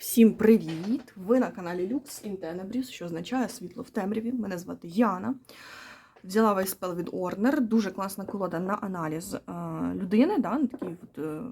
Всім привіт! Ви на каналі Lux in Tenebris, що означає світло в темряві. Мене звати Яна. Взяла весь спел від Орнер. Дуже класна колода на аналіз е, людини, да, на такий от, е,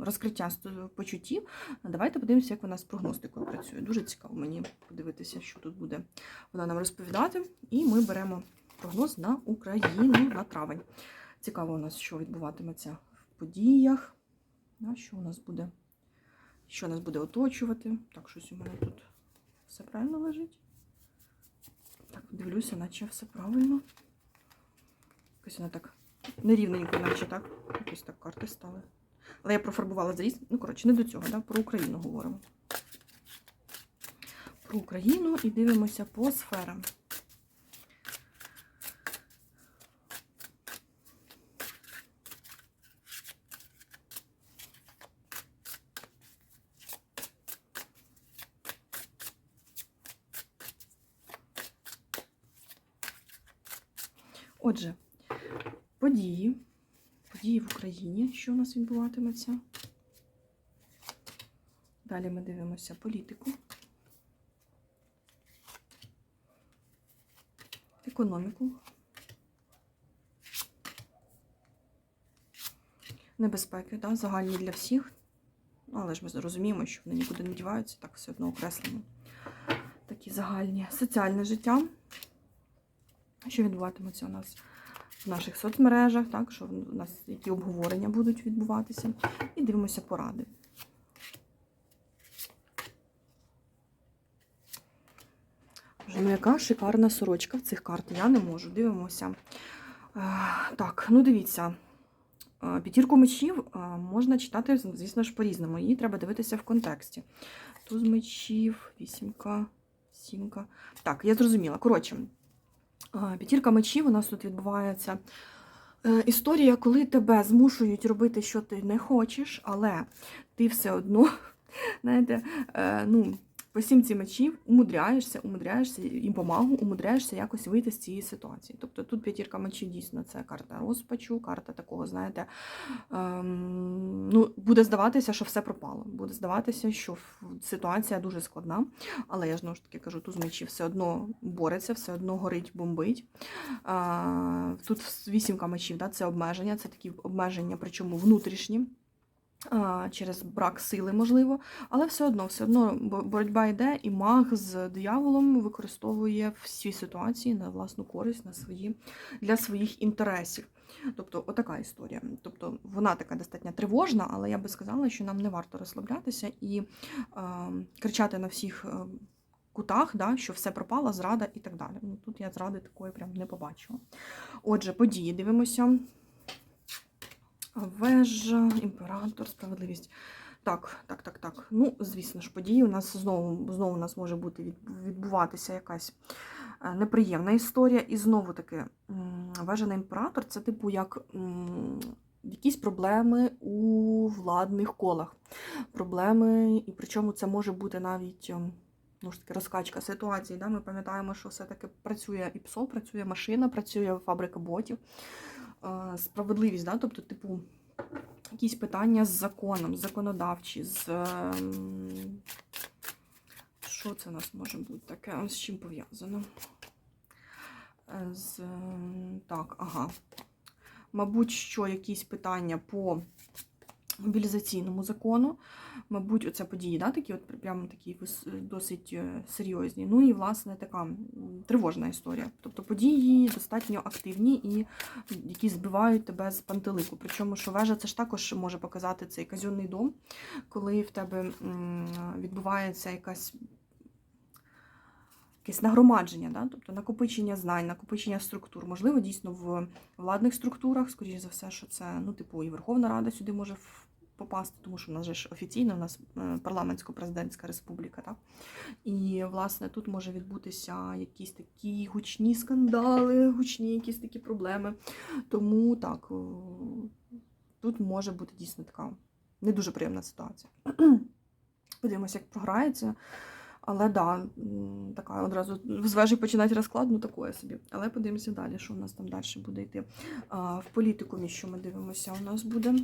розкриття почуттів. Давайте подивимося, як вона з прогностикою працює. Дуже цікаво мені подивитися, що тут буде вона нам розповідати. І ми беремо прогноз на Україну на травень. Цікаво у нас, що відбуватиметься в подіях. Да, що у нас буде що нас буде оточувати. Так, щось у мене тут все правильно лежить. Так, дивлюся, наче все правильно. Якось вона так нерівненько, наче так. Якось так карти стали. Але я профарбувала зріз. Ну, коротше, не до цього, да? про Україну говоримо. Про Україну і дивимося по сферам. Отже, події. Події в Україні, що у нас відбуватиметься. Далі ми дивимося політику, економіку, небезпеки, да, загальні для всіх. Ну, Але ж ми розуміємо, що вони нікуди не діваються, так все одно окреслено. Такі загальні соціальне життя що відбуватиметься у нас в наших соцмережах, так, що у нас які обговорення будуть відбуватися. І дивимося поради. Боже, Ну, яка шикарна сорочка в цих карт, я не можу. Дивимося. Е, Так, ну дивіться. Е, П'ятірку мечів е, можна читати, звісно ж, по-різному. Її треба дивитися в контексті. Туз мечів, вісімка, сімка. Так, я зрозуміла. Коротше, П'ятірка мечів у нас тут відбувається. Е, історія, коли тебе змушують робити, що ти не хочеш, але ти все одно, знаєте, е, ну, по сімці мечів умудряєшся, умудряєшся їм помагу, умудряєшся якось вийти з цієї ситуації. Тобто тут п'ятірка мечів дійсно це карта розпачу, карта такого, знаєте, ем, ну, буде здаватися, що все пропало. Буде здаватися, що ситуація дуже складна. Але я знову ж таки кажу, тут з мечів все одно бореться, все одно горить, бомбить. А, тут вісімка мечів, да, це обмеження, це такі обмеження, причому внутрішні. Через брак сили, можливо, але все одно, все одно боротьба йде, і маг з дияволом використовує всі ситуації на власну користь, на свої, для своїх інтересів. Тобто, отака історія. Тобто, вона така достатньо тривожна, але я би сказала, що нам не варто розслаблятися і е, кричати на всіх е, кутах, да, що все пропало, зрада і так далі. Ну, тут я зради такої прям не побачила. Отже, події дивимося. Вежа, імператор, справедливість. Так, так, так, так. Ну, звісно ж, події у нас знову, знову у нас може бути відбуватися якась е, неприємна історія. І знову таки, вежа на імператор це типу як якісь проблеми у владних колах. Проблеми, і причому це може бути навіть. Ну ж таки, розкачка ситуації. Да? Ми пам'ятаємо, що все-таки працює і ПСО, працює машина, працює фабрика ботів. Е, Справедливість, да? тобто, типу, якісь питання з законом, законодавчі, з. ем, Що це у нас може бути таке? З чим пов'язано? Е, З. ем, Так, ага. Мабуть, що якісь питання по мобілізаційному закону. Мабуть, оце події, да, такі, от прямо такі досить е, серйозні. Ну і, власне, така тривожна історія. Тобто події достатньо активні і які збивають тебе з пантелику. Причому, що вежа це ж також може показати цей казенний дом, коли в тебе відбувається якась. Якесь нагромадження, да? тобто накопичення знань, накопичення структур. Можливо, дійсно в владних структурах, скоріш за все, що це, ну, типу, і Верховна Рада сюди може попасти, тому що в нас же ж офіційно у нас е, парламентсько-президентська республіка. Так? І, власне, тут може відбутися якісь такі гучні скандали, гучні якісь такі проблеми. Тому так, тут може бути дійсно така не дуже приємна ситуація. Подивимося, як програється. Але да, така одразу з вежі починати розклад, ну такое собі. Але подивимося далі, що у нас там далі буде йти. А, в політикумі, що ми дивимося, у нас буде.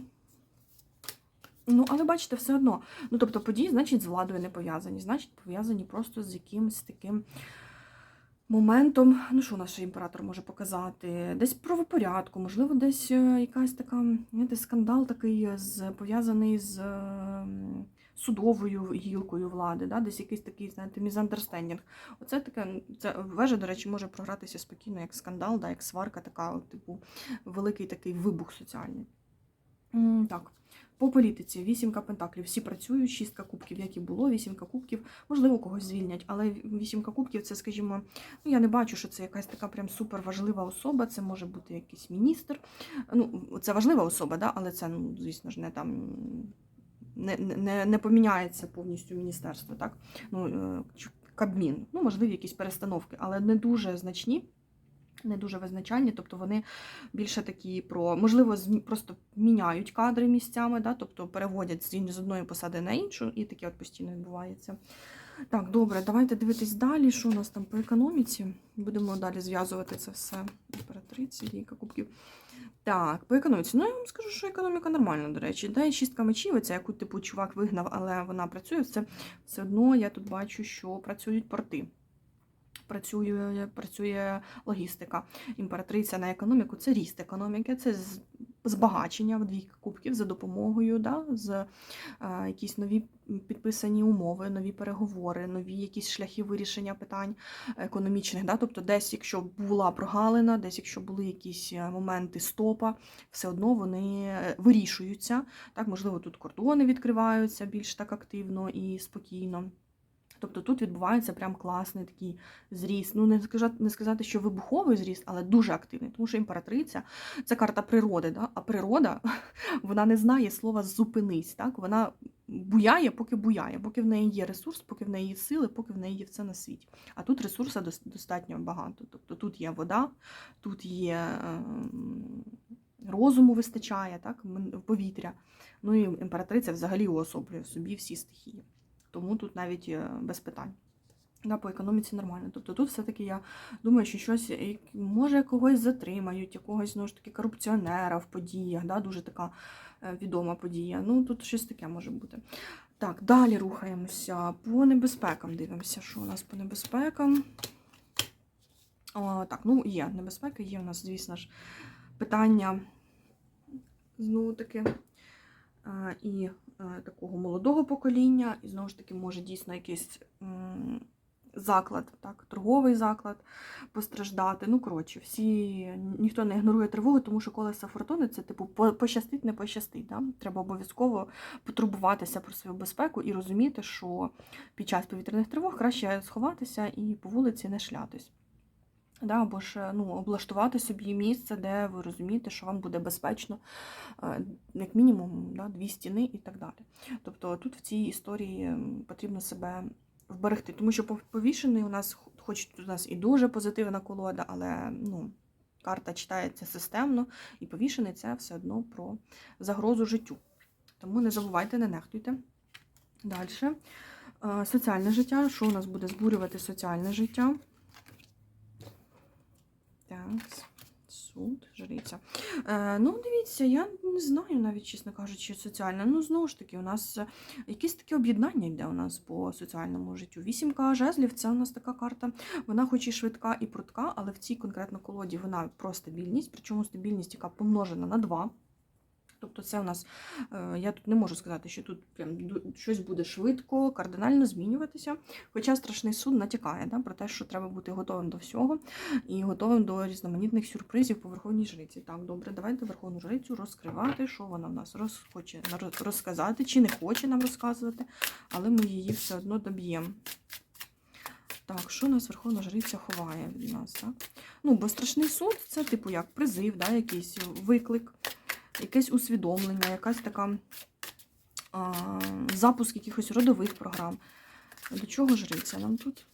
Ну, але бачите, все одно. Ну, тобто події, значить, з владою не пов'язані, значить, пов'язані просто з якимось таким моментом. Ну, що наш імператор може показати? Десь правопорядку, можливо, десь е, якась така, знаєте, скандал такий з, пов'язаний з е, судовою гілкою влади, да? десь якийсь такий, знаєте, мізандерстендінг. Оце таке, це вежа, до речі, може програтися спокійно, як скандал, да? як сварка, така, типу, великий такий вибух соціальний. Так. По політиці вісімка пентаклів. Всі працюють, шістка кубків, як і було, вісімка кубків, можливо, когось звільнять, але вісімка кубків це, скажімо, ну я не бачу, що це якась така прям супер важлива особа. Це може бути якийсь міністр. Ну, це важлива особа, да? але це, ну, звісно ж, не там. Не, не, не поміняється повністю міністерство, так? Ну, е, Кабмін. Ну, можливі якісь перестановки, але не дуже значні не дуже визначальні, тобто вони більше такі про, можливо, просто міняють кадри місцями, да? тобто переводять з одної посади на іншу, і таке от постійно відбувається. Так, добре, давайте дивитись далі, що у нас там по економіці. Будемо далі зв'язувати це все. Імператриця, дійка кубків. Так, по економіці. Ну, я вам скажу, що економіка нормальна, до речі. Да, і шістка мечів, це яку типу чувак вигнав, але вона працює. Це все одно я тут бачу, що працюють порти. Працює, працює логістика. Імператриця на економіку це ріст економіки, це збагачення в дві кубків за допомогою, да, з е, якісь нові підписані умови, нові переговори, нові якісь шляхи вирішення питань економічних. Да? Тобто, десь, якщо була прогалина, десь, якщо були якісь е, моменти стопа, все одно вони е, вирішуються. Так, можливо, тут кордони відкриваються більш так активно і спокійно. Тобто тут відбувається прям класний такий зріст. Ну, не сказати, не сказати, що вибуховий зріст, але дуже активний, тому що імператриця це карта природи, да? а природа вона не знає слова зупинись. Так? Вона буяє, поки буяє, поки в неї є ресурс, поки в неї є сили, поки в неї є все на світі. А тут ресурсу достатньо багато. Тобто тут є вода, тут є ем, розуму вистачає, так? повітря. Ну і імператриця взагалі уособлює собі всі стихії. Тому тут навіть е, без питань. Да, по економіці нормально. Тобто тут все-таки я думаю, що щось, може, когось затримають, якогось знову ж таки корупціонера в подіях, да, дуже така е, відома подія. Ну, тут щось таке може бути. Так, далі рухаємося. По небезпекам дивимося, що у нас по небезпекам. О, так, ну є небезпеки, є у нас, звісно ж, питання знову таки. е, І е, такого молодого покоління, і знову ж таки, може дійсно якийсь заклад, так, торговий заклад постраждати. Ну, коротше, всі ніхто не ігнорує тривогу, тому що колеса фортуни це типу пощастить, не пощастить. Да? Треба обов'язково потурбуватися про свою безпеку і розуміти, що під час повітряних тривог краще сховатися і по вулиці не шлятись. Да, або ж ну, облаштувати собі місце, де ви розумієте, що вам буде безпечно, е, як мінімум, да, дві стіни і так далі. Тобто тут в цій історії потрібно себе вберегти, тому що повішений у нас, хоч у нас і дуже позитивна колода, але ну, карта читається системно, і повішений це все одно про загрозу життю. Тому не забувайте, не нехтуйте. Далі. Е, Соціальне життя. Що у нас буде збурювати соціальне життя? Так, суд, жаліться. Е, ну, дивіться, я не знаю навіть, чесно кажучи, соціальне. Ну, знову ж таки, у нас е, якесь таке об'єднання йде у нас по соціальному життю. Вісімка жезлів це у нас така карта. Вона хоч і швидка, і прудка, але в цій конкретно колоді вона про стабільність, причому стабільність, яка помножена на 2. Тобто це у нас, е, я тут не можу сказати, що тут прям щось буде швидко, кардинально змінюватися. Хоча страшний суд натякає да, про те, що треба бути готовим до всього і готовим до різноманітних сюрпризів по Верховній Жриці. Так, добре, давайте Верховну Жрицю розкривати, що вона в нас роз, хоче розказати, чи не хоче нам розказувати, але ми її все одно доб'ємо. Так, що нас Верховна Жриця ховає від нас? Так? Ну, бо страшний суд це, типу, як призив, да, якийсь виклик, якесь усвідомлення, якась така а, запуск якихось родових програм. До чого жриця нам тут?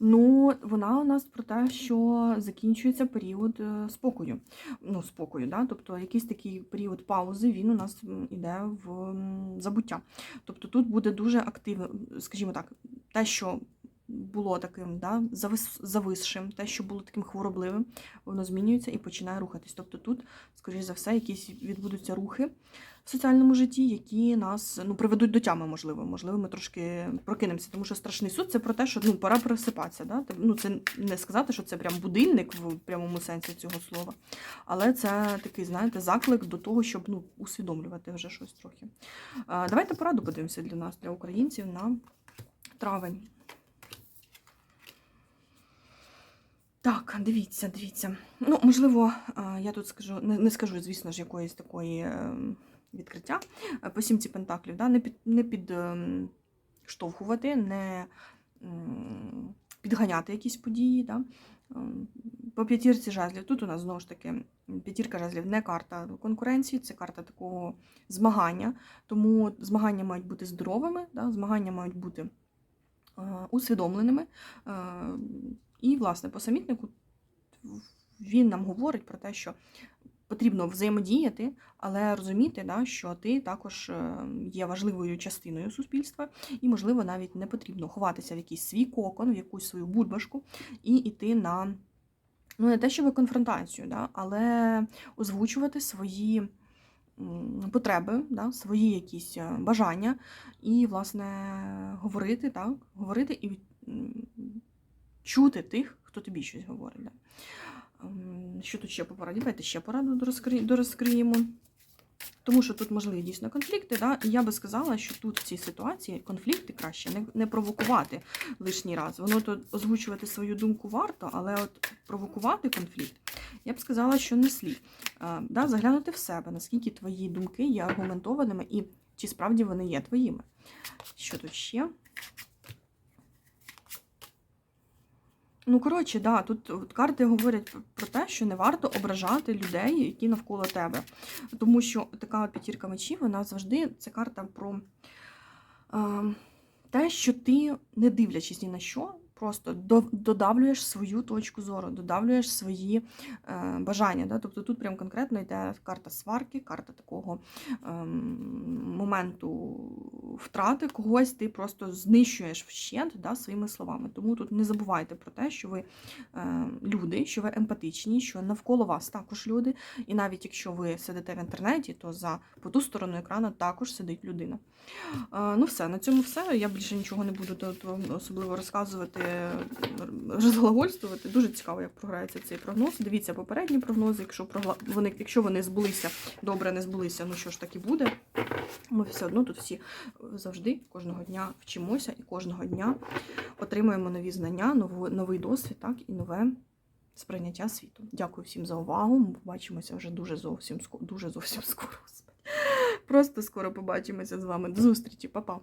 Ну, вона у нас про те, що закінчується період е, спокою. Ну, спокою, да? тобто якийсь такий період паузи, він у нас м, іде в забуття. Тобто тут буде дуже активно, скажімо так, те, що було таким да, завис, зависшим, те, що було таким хворобливим, воно змінюється і починає рухатись. Тобто тут, скоріш за все, якісь відбудуться рухи в соціальному житті, які нас ну, приведуть до тями, можливо. Можливо, ми трошки прокинемося, тому що страшний суд це про те, що ну, пора просипатися. Да? Ну, це не сказати, що це прям будильник в прямому сенсі цього слова, але це такий, знаєте, заклик до того, щоб ну, усвідомлювати вже щось трохи. Давайте пораду подивимося для нас, для українців на травень. Так, дивіться, дивіться. Ну, можливо, я тут скажу, не, не скажу, звісно ж, якоїсь такої ем, відкриття Е, по сімці пентаклів, да, не під не під ем, не підганяти якісь події. Да. Ем, По п'ятірці жезлів. Тут у нас знову ж таки п'ятірка жезлів не карта конкуренції, це карта такого змагання. Тому змагання мають бути здоровими, да, змагання мають бути е, усвідомленими. І, власне, по самітнику він нам говорить про те, що потрібно взаємодіяти, але розуміти, да, що ти також е, є важливою частиною суспільства, і, можливо, навіть не потрібно ховатися в якийсь свій кокон, в якусь свою бульбашку і йти на ну, не те, щоб конфронтацію, да, але озвучувати свої потреби, да, свої якісь е, бажання, і, власне, говорити, так, говорити і чути тих, хто тобі щось говорить. Да. Ем, Що тут ще по пораді? Давайте ще пораду дорозкри- дорозкриємо. Тому що тут можливі дійсно конфлікти, да? і я би сказала, що тут в цій ситуації конфлікти краще не, не провокувати лишній раз. Воно тут озвучувати свою думку варто, але от провокувати конфлікт, я б сказала, що не слід. Е, да? Заглянути в себе, наскільки твої думки є аргументованими і чи справді вони є твоїми. Що тут ще? Ну, коротше, да, тут от карти говорять про те, що не варто ображати людей, які навколо тебе. Тому що така п'ятірка мечів, вона завжди це карта про е, те, що ти, не дивлячись ні на що, просто до- додавлюєш свою точку зору, додавлюєш свої е, бажання. Да? Тобто тут прям конкретно йде карта сварки, карта такого ем, моменту втрати когось, ти просто знищуєш вщент да, своїми словами. Тому тут не забувайте про те, що ви е, люди, що ви емпатичні, що навколо вас також люди. І навіть якщо ви сидите в інтернеті, то за по ту сторону екрану також сидить людина. Е, ну все, на цьому все. Я більше нічого не буду тут особливо розказувати, розглагольствувати. Дуже цікаво, як програється цей прогноз. Дивіться попередні прогнози. Якщо прогла- вони, якщо вони збулися, добре не збулися, ну що ж так буде. Ми все одно тут всі завжди кожного дня вчимося і кожного дня отримуємо нові знання, новий досвід, так і нове сприйняття світу. Дякую всім за увагу. Ми побачимося вже дуже зовсім скоро. Дуже зовсім скоро. Просто скоро побачимося з вами. До зустрічі, Па-па.